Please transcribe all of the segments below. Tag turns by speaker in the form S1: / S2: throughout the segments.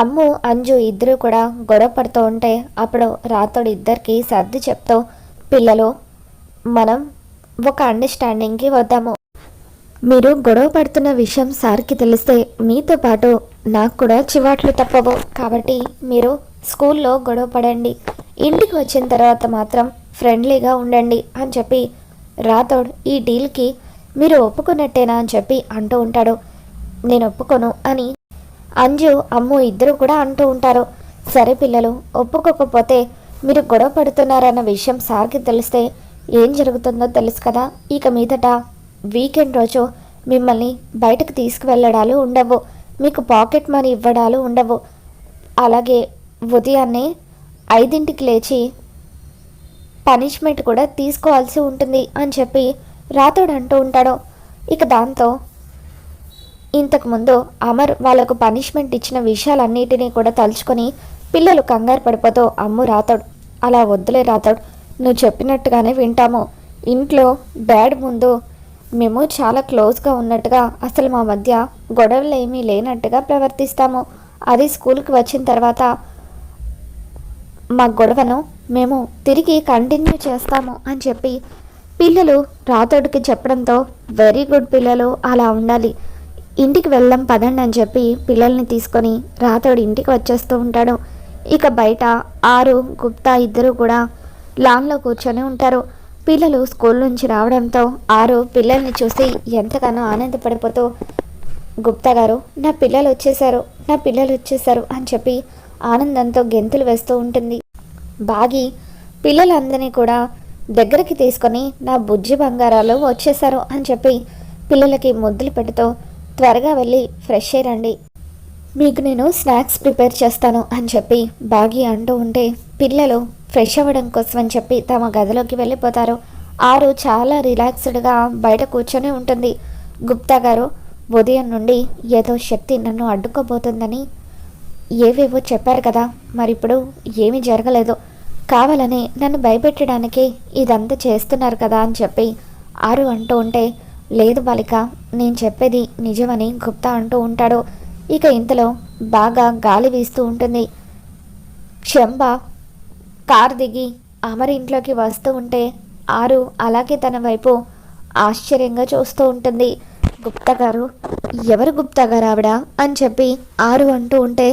S1: అమ్ము అంజు ఇద్దరు కూడా గొడవ పడుతూ ఉంటే అప్పుడు రాతోడు ఇద్దరికి సర్ది చెప్తూ పిల్లలు మనం ఒక అండర్స్టాండింగ్కి వద్దాము. మీరు గొడవ పడుతున్న విషయం సార్కి తెలిస్తే మీతో పాటు నాకు కూడా చివాట్లు తప్పవు. కాబట్టి మీరు స్కూల్లో గొడవ పడండి. ఇంటికి వచ్చిన తర్వాత మాత్రం ఫ్రెండ్లీగా ఉండండి అని చెప్పి రాథోడ్ ఈ డీల్కి మీరు ఒప్పుకున్నట్టేనా అని చెప్పి అంటూ ఉంటాడు. నేను ఒప్పుకోను అని అంజు అమ్ము ఇద్దరు కూడా అంటూ ఉంటారు. సరే పిల్లలు ఒప్పుకోకపోతే మీరు గొడవ పడుతున్నారన్న విషయం సార్కి తెలిస్తే ఏం జరుగుతుందో తెలుసు కదా. ఇక మీదట వీకెండ్ రోజు మిమ్మల్ని బయటకు తీసుకువెళ్ళడాలు ఉండవు. మీకు పాకెట్ మనీ ఇవ్వడాలు ఉండవు. అలాగే ఉదయాన్నే ఐదింటికి లేచి పనిష్మెంట్ కూడా తీసుకోవాల్సి ఉంటుంది అని చెప్పి రాతోడు అంటూ ఉంటాడు. ఇక దాంతో ఇంతకుముందు అమర్ వాళ్ళకు పనిష్మెంట్ ఇచ్చిన విషయాలన్నిటినీ కూడా తలుచుకొని పిల్లలు కంగారు పడిపోతూ అమ్ము రాతాడు అలా వద్దులే రాతాడు నువ్వు చెప్పినట్టుగానే వింటాము. ఇంట్లో డాడ్ ముందు మేము చాలా క్లోజ్గా ఉన్నట్టుగా అసలు మా మధ్య గొడవలు ఏమీ లేనట్టుగా ప్రవర్తిస్తాము. అది స్కూల్కి వచ్చిన తర్వాత మా గొడవను మేము తిరిగి కంటిన్యూ చేస్తాము అని చెప్పి పిల్లలు రాతోడికి చెప్పడంతో వెరీ గుడ్ పిల్లలు అలా ఉండాలి. ఇంటికి వెళ్ళం పదండి అని చెప్పి పిల్లల్ని తీసుకొని రాతోడు ఇంటికి వచ్చేస్తూ ఉంటాడు. ఇక బయట ఆరు గుప్తా ఇద్దరు కూడా లాన్లో కూర్చొని ఉంటారు. పిల్లలు స్కూల్ నుంచి రావడంతో ఆరు పిల్లల్ని చూసి ఎంతగానో ఆనందపడిపోతూ గుప్తా గారు నా పిల్లలు వచ్చేసారు నా పిల్లలు వచ్చేసారు అని చెప్పి ఆనందంతో గెంతులు వేస్తూ ఉంటుంది. బాగి పిల్లలందరినీ కూడా దగ్గరికి తీసుకొని నా బుజ్జి బంగారాలు వచ్చేసారు అని చెప్పి పిల్లలకి ముద్దులు పెడుతూ త్వరగా వెళ్ళి ఫ్రెష్ అయ్యండి మీకు నేను స్నాక్స్ ప్రిపేర్ చేస్తాను అని చెప్పి బాగి అంటూ ఉంటే పిల్లలు ఫ్రెష్ అవ్వడం కోసం అని చెప్పి తమ గదిలోకి వెళ్ళిపోతారు. ఆరు చాలా రిలాక్స్డ్గా బయట కూర్చొని ఉంటుంది. గుప్తా గారు ఉదయం నుండి ఏదో శక్తి నన్ను అడ్డుకోబోతుందని ఏవేవో చెప్పారు కదా మరిప్పుడు ఏమీ జరగలేదు. కావాలని నన్ను భయపెట్టడానికి ఇదంతా చేస్తున్నారు కదా అని చెప్పి ఆరు అంటూ ఉంటే లేదు బాలిక నేను చెప్పేది నిజమని గుప్తా అంటూ ఉంటాడు. ఇక ఇంతలో బాగా గాలి వీస్తూ ఉంటుంది. క్షంబ కారు దిగి అమర్ ఇంట్లోకి వస్తూ ఉంటే ఆరు అలాగే తన వైపు ఆశ్చర్యంగా చూస్తూ ఉంటుంది. గుప్తా గారు ఎవరు గుప్తా గారు ఆవిడ? అని చెప్పి ఆరు అంటూ ఉంటే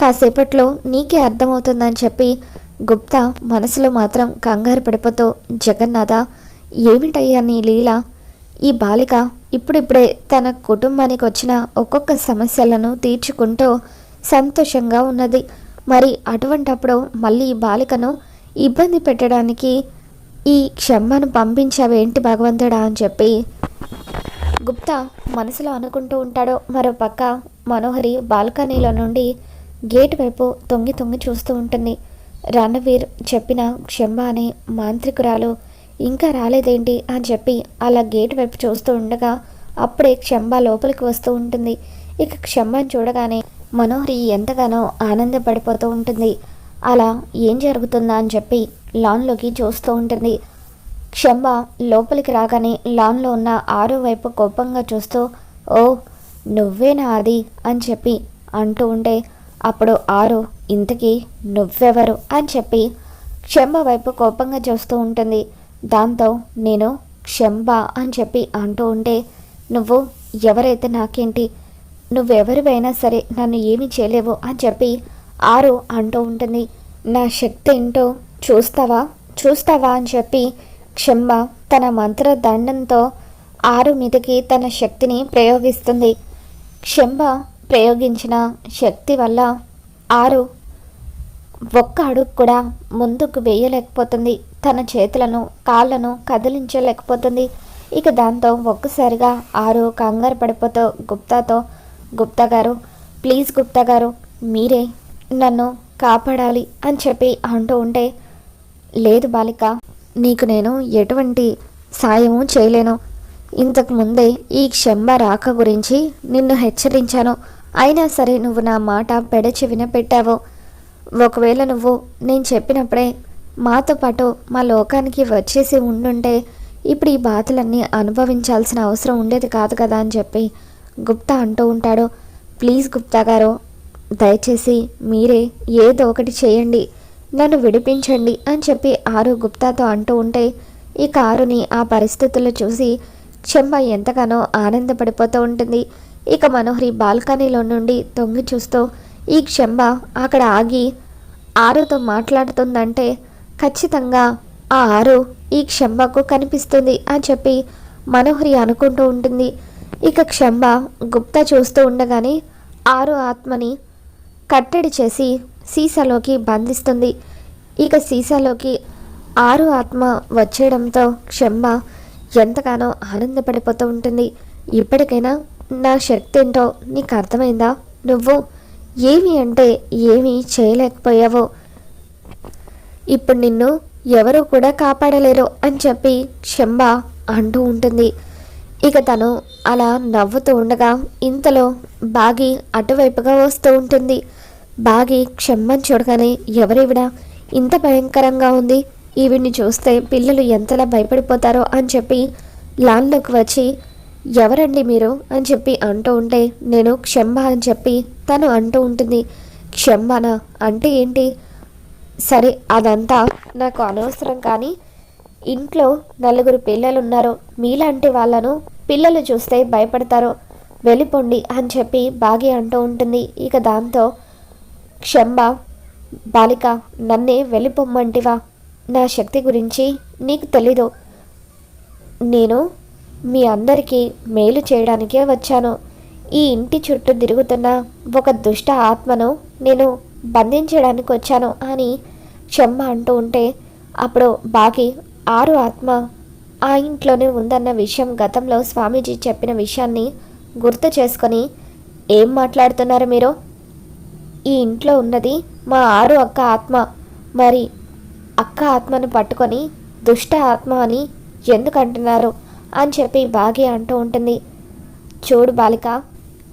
S1: కాసేపట్లో నీకే అర్థమవుతుందని చెప్పి గుప్తా మనసులో మాత్రం కంగారు పడిపోతూ జగన్నాథ ఏమిటయ్యా నీ లీల? ఈ బాలిక ఇప్పుడిప్పుడే తన కుటుంబానికి వచ్చిన ఒక్కొక్క సమస్యలను తీర్చుకుంటూ సంతోషంగా ఉన్నది. మరి అటువంటప్పుడు మళ్ళీ ఈ బాలికను ఇబ్బంది పెట్టడానికి ఈ క్షమ్మను పంపించావేంటి భగవంతుడా అని చెప్పి గుప్తా మనసులో అనుకుంటూ ఉంటాడో. మరో పక్క మనోహరి బాల్కనీలో నుండి గేట్ వైపు తొంగి తొంగి చూస్తూ ఉంటుంది. రణవీర్ చెప్పిన క్షమ్మ అనే మాంత్రికురాలు ఇంకా రాలేదేంటి అని చెప్పి అలా గేట్ వైపు చూస్తూ ఉండగా అప్పుడే క్షంబ లోపలికి వస్తూ ఉంటుంది. ఇక క్షంబని చూడగానే మనోహరి ఎంతగానో ఆనందపడిపోతూ ఉంటుంది. అలా ఏం జరుగుతుందా అని చెప్పి లాన్లోకి చూస్తూ ఉంటుంది. క్షంబ లోపలికి రాగానే లాన్లో ఉన్న ఆరో వైపు కోపంగా చూస్తూ ఓ నువ్వేనా అది? అని చెప్పి అంటూ ఉంటే అప్పుడు ఆరు ఇంతకీ నువ్వెవరు? అని చెప్పి క్షంబ వైపు కోపంగా చూస్తూ ఉంటుంది. దాంతో నేను క్షంబ అని చెప్పి అంటూ ఉంటే నువ్వు ఎవరైతే నాకేంటి నువ్వెవరివైనా సరే నన్ను ఏమి చేయలేవు అని చెప్పి ఆరు అంటూ ఉంటుంది. నా శక్తి ఏంటో చూస్తావా? చూస్తావా? అని చెప్పి క్షంబ తన మంత్ర దండంతో ఆరు మీదకి తన శక్తిని ప్రయోగిస్తుంది. క్షంబ ప్రయోగించిన శక్తి వల్ల ఆరు ఒక్క అడుగు కూడా ముందుకు వేయలేకపోతుంది. తన చేతులను కాళ్ళను కదిలించలేకపోతుంది. ఇక దాంతో ఒక్కసారిగా ఆరు కంగారు పడిపోతూ గుప్తాతో గుప్తా గారు ప్లీజ్ గుప్తా గారు మీరే నన్ను కాపాడాలి అని చెప్పి అంటూ ఉంటే లేదు బాలిక నీకు నేను ఎటువంటి సాయము చేయలేను. ఇంతకు ముందే ఈ క్షంబ రాక గురించి నిన్ను హెచ్చరించాను. అయినా సరే నువ్వు నా మాట పెడచి వినపెట్టావు ఒకవేళ నువ్వు నేను చెప్పినప్పుడే మాతో పాటు మా లోకానికి వచ్చేసి ఉండుంటే ఇప్పుడు ఈ బాధలన్నీ అనుభవించాల్సిన అవసరం ఉండేది కాదు కదా అని చెప్పి గుప్తా అంటూ ఉంటాడు. ప్లీజ్ గుప్తా గారు దయచేసి మీరే ఏదో ఒకటి చేయండి. నన్ను విడిపించండి అని చెప్పి ఆరు గుప్తాతో అంటూ ఉంటే ఈ కారుని ఆ పరిస్థితుల్లో చూసి చెంబ ఎంతగానో ఆనందపడిపోతూ ఉంటుంది. ఇక మనోహరి బాల్కనీలో నుండి తొంగి చూస్తూ ఈ క్షంబ అక్కడ ఆగి ఆరుతో మాట్లాడుతుందంటే ఖచ్చితంగా ఆ ఆరు ఈ క్షంబకు కనిపిస్తుంది అని చెప్పి మనోహరి అనుకుంటూ ఉంటుంది. ఇక క్షంబ గుప్తా చూస్తూ ఉండగానే ఆరు ఆత్మని కట్టడి చేసి సీసాలోకి బంధిస్తుంది. ఇక సీసాలోకి ఆరు ఆత్మ వచ్చేయడంతో క్షంబ ఎంతగానో ఆనందపడిపోతూ ఉంటుంది. ఇప్పటికైనా నా శక్తి ఏంటో నీకు అర్థమైందా? నువ్వు ఏమి అంటే ఏమీ చేయలేకపోయావో. ఇప్పుడు నిన్ను ఎవరు కూడా కాపాడలేరు అని చెప్పి క్షంబ అంటూ ఉంటుంది. ఇక తను అలా నవ్వుతూ ఉండగా ఇంతలో బాగి అటువైపుగా వస్తూ ఉంటుంది. బాగి క్షమ్మని చూడగానే ఎవరివిడ ఇంత భయంకరంగా ఉంది? ఈవిడిని చూస్తే పిల్లలు ఎంతలా భయపడిపోతారో అని చెప్పి లాన్లోకి వచ్చి ఎవరండి మీరు? అని చెప్పి అంటూ ఉంటే నేను క్షంబ అని చెప్పి తను అంటూ ఉంటుంది. క్షంబన అంటే ఏంటి? సరే అదంతా నాకు అనవసరం కానీ ఇంట్లో నలుగురు పిల్లలు ఉన్నారు మీలాంటి వాళ్ళను పిల్లలు చూస్తే భయపడతారు. వెళ్ళిపోండి అని చెప్పి బాగి అంటూ ఉంటుంది. ఇక దాంతో క్షంబ బాలిక నన్నే వెళ్ళిపోమ్మంటివా? నా శక్తి గురించి నీకు తెలీదు. నేను మీ అందరికీ మేలు చేయడానికే వచ్చాను. ఈ ఇంటి చుట్టూ తిరుగుతున్న ఒక దుష్ట ఆత్మను నేను బంధించడానికి వచ్చాను అని చెమ్మ అంటూ ఉంటే అప్పుడు బాగి ఆరు ఆత్మ ఆ ఇంట్లోనే ఉందన్న విషయం గతంలో స్వామీజీ చెప్పిన విషయాన్ని గుర్తు చేసుకొని ఏం మాట్లాడుతున్నారు మీరు? ఈ ఇంట్లో ఉన్నది మా ఆరు అక్క ఆత్మ. మరి అక్క ఆత్మను పట్టుకొని దుష్ట ఆత్మ అని ఎందుకంటున్నారు అని చెప్పి భాగ్య అంటూ ఉంటుంది. చూడు బాలిక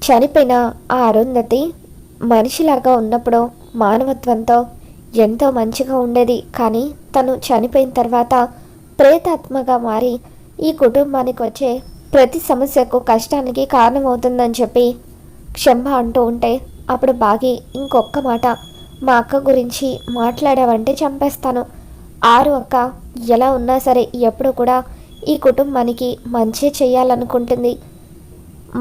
S1: చనిపోయిన ఆ అరుంధతి మనిషిలాగా ఉన్నప్పుడు మానవత్వంతో ఎంతో మంచిగా ఉండేది. కానీ తను చనిపోయిన తర్వాత ప్రేతాత్మగా మారి ఈ కుటుంబానికి వచ్చే ప్రతి సమస్యకు కష్టానికి కారణమవుతుందని చెప్పి క్షమ అంటూ ఉంటే అప్పుడు బాగి ఇంకొక్క మాట మా అక్క గురించి మాట్లాడావంటే చంపేస్తాను. ఆరు అక్క ఎలా ఉన్నా సరే ఎప్పుడు కూడా ఈ కుటుంబానికి మంచి చేయాలనుకుంటుంది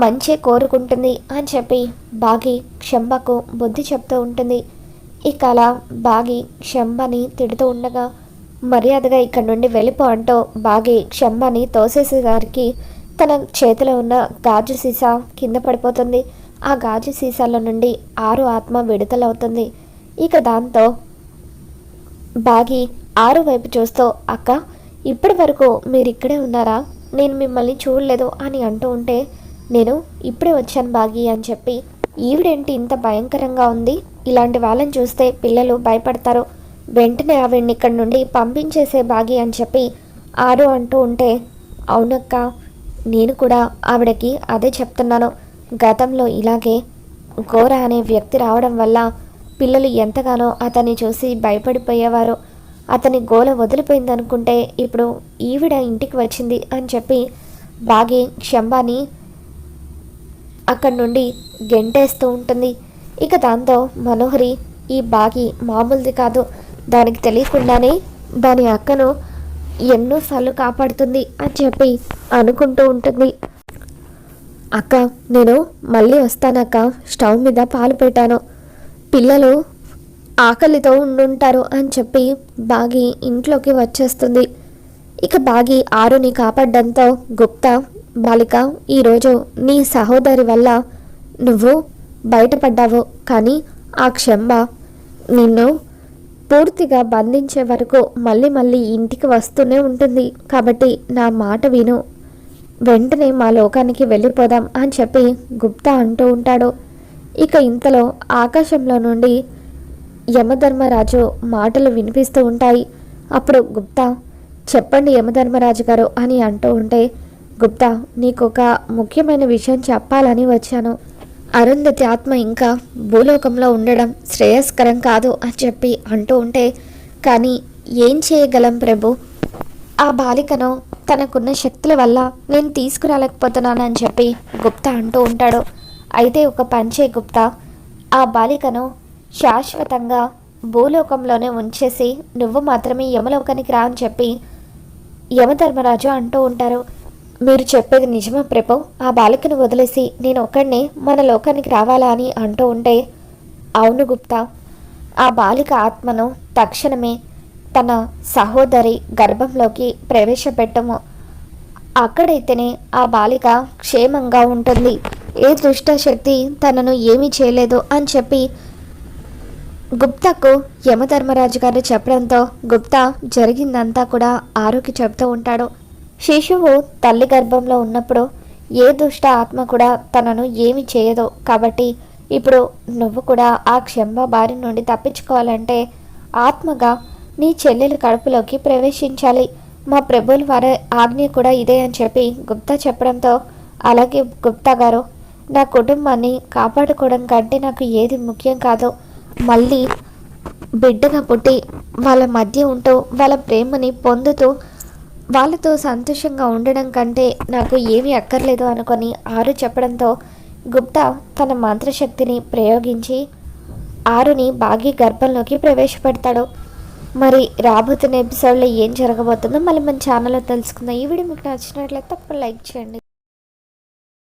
S1: మంచి కోరుకుంటుంది అని చెప్పి బాగి క్షంబకు బుద్ధి చెప్తూ ఉంటుంది. ఇక అలా బాగి క్షంబని తిడుతూ ఉండగా మర్యాదగా ఇక్కడ నుండి వెళ్ళిపో అంటూ బాగి క్షంబని తోసేసేసరికి తన చేతిలో ఉన్న గాజు సీసా కింద పడిపోతుంది. ఆ గాజు సీసాల నుండి ఆరు ఆత్మ విడుదలవుతుంది. ఇక దాంతో బాగి ఆరు వైపు చూస్తూ అక్క ఇప్పటి వరకు మీరు ఇక్కడే ఉన్నారా? నేను మిమ్మల్ని చూడలేదు అని అంటూ ఉంటే నేను ఇప్పుడే వచ్చాను బాగి అని చెప్పి ఈవిడేంటి ఇంత భయంకరంగా ఉంది? ఇలాంటి వాళ్ళని చూస్తే పిల్లలు భయపడతారు. వెంటనే ఆవిడ్ని ఇక్కడి నుండి పంపించేసే బాగి అని చెప్పి ఆరు అంటూ ఉంటే అవునక్క నేను కూడా ఆవిడకి అదే చెప్తున్నాను. గతంలో ఇలాగే ఘోర అనే వ్యక్తి రావడం వల్ల పిల్లలు ఎంతగానో అతన్ని చూసి భయపడిపోయేవారు. అతని గోల వదిలిపోయిందనుకుంటే ఇప్పుడు ఈవిడ ఇంటికి వచ్చింది అని చెప్పి బాగి క్షంబాని అక్కడి నుండి గెంటేస్తూ ఉంటుంది. ఇక దాంతో మనోహరి ఈ బాగి మామూలుది కాదు. దానికి తెలియకుండానే దాని అక్కను ఎన్నోసార్లు కాపాడుతుంది అని చెప్పి అనుకుంటూ ఉంటుంది. అక్క నేను మళ్ళీ వస్తానక్క. స్టవ్ మీద పాలు పెట్టాను. పిల్లలు ఆకలితో ఉండుంటారు అని చెప్పి బాగి ఇంట్లోకి వచ్చేస్తుంది. ఇక బాగి ఆరుని కాపాడడంతో గుప్తా బాలిక ఈరోజు నీ సహోదరి వల్ల నువ్వు బయటపడ్డావు. కానీ ఆ క్షంబ నిన్ను పూర్తిగా బంధించే వరకు మళ్ళీ మళ్ళీ ఇంటికి వస్తూనే ఉంటుంది. కాబట్టి నా మాట విను. వెంటనే మా లోకానికి వెళ్ళిపోదాం అని చెప్పి గుప్తా అంటూ ఉంటాడు. ఇక ఇంతలో ఆకాశంలో నుండి యమధర్మరాజు మాటలు వినిపిస్తూ ఉంటాయి. అప్పుడు గుప్తా చెప్పండి యమధర్మరాజు గారు అని అంటూ ఉంటే గుప్తా నీకు ఒక ముఖ్యమైన విషయం చెప్పాలని వచ్చాను. అరుంధతి ఆత్మ ఇంకా భూలోకంలో ఉండడం శ్రేయస్కరం కాదు అని చెప్పి అంటూ ఉంటే కానీ ఏం చేయగలం ప్రభు? ఆ బాలికను తనకున్న శక్తుల వల్ల నేను తీసుకురాలేకపోతున్నానని చెప్పి గుప్తా అంటూ ఉంటాడు. అయితే ఒక పంచే గుప్తా ఆ బాలికను శాశ్వతంగా భూలోకంలోనే ఉంచేసి నువ్వు మాత్రమే యమలోకానికి రా అని చెప్పి యమధర్మరాజు అంటూ ఉంటారు. మీరు చెప్పేది నిజమా ప్రభు? ఆ బాలికను వదిలేసి నేను ఒక్కడినే మన లోకానికి రావాలా అని అంటూ ఉంటే అవును గుప్తా. ఆ బాలిక ఆత్మను తక్షణమే తన సహోదరి గర్భంలోకి ప్రవేశపెట్టము. అక్కడైతేనే ఆ బాలిక క్షేమంగా ఉంటుంది. ఏ దుష్టశక్తి తనను ఏమీ చేయలేదు అని చెప్పి గుప్తాకు యమధర్మరాజు గారు చెప్పడంతో గుప్తా జరిగిందంతా కూడా ఆరుకి చెప్తూ ఉంటాడు. శిశువు తల్లి గర్భంలో ఉన్నప్పుడు ఏ దుష్ట ఆత్మ కూడా తనను ఏమి చేయదు. కాబట్టి ఇప్పుడు నువ్వు కూడా ఆ క్షంభ బారి నుండి తప్పించుకోవాలంటే ఆత్మగా నీ చెల్లెల కడుపులోకి ప్రవేశించాలి. మా ప్రభుల వారి ఆజ్ఞ కూడా ఇదే అని చెప్పి గుప్తా చెప్పడంతో అలాగే గుప్తా గారు నా కుటుంబాన్ని కాపాడుకోవడం కంటే నాకు ఏది ముఖ్యం కాదు. మళ్ళీ బిడ్డగా పుట్టి వాళ్ళ మధ్య ఉంటూ వాళ్ళ ప్రేమని పొందుతూ వాళ్ళతో సంతోషంగా ఉండడం కంటే నాకు ఏమీ అక్కర్లేదు అనుకొని ఆరు చెప్పడంతో గుప్తా తన మంత్రశక్తిని ప్రయోగించి ఆరుని బాగి గర్భంలోకి ప్రవేశపెడతాడు. మరి రాబోతున్న ఎపిసోడ్లో ఏం జరగబోతుందో మళ్ళీ మన ఛానల్లో తెలుసుకుందాం. ఈ వీడియో మీకు నచ్చినట్లయితే తప్పకుండా లైక్ చేయండి.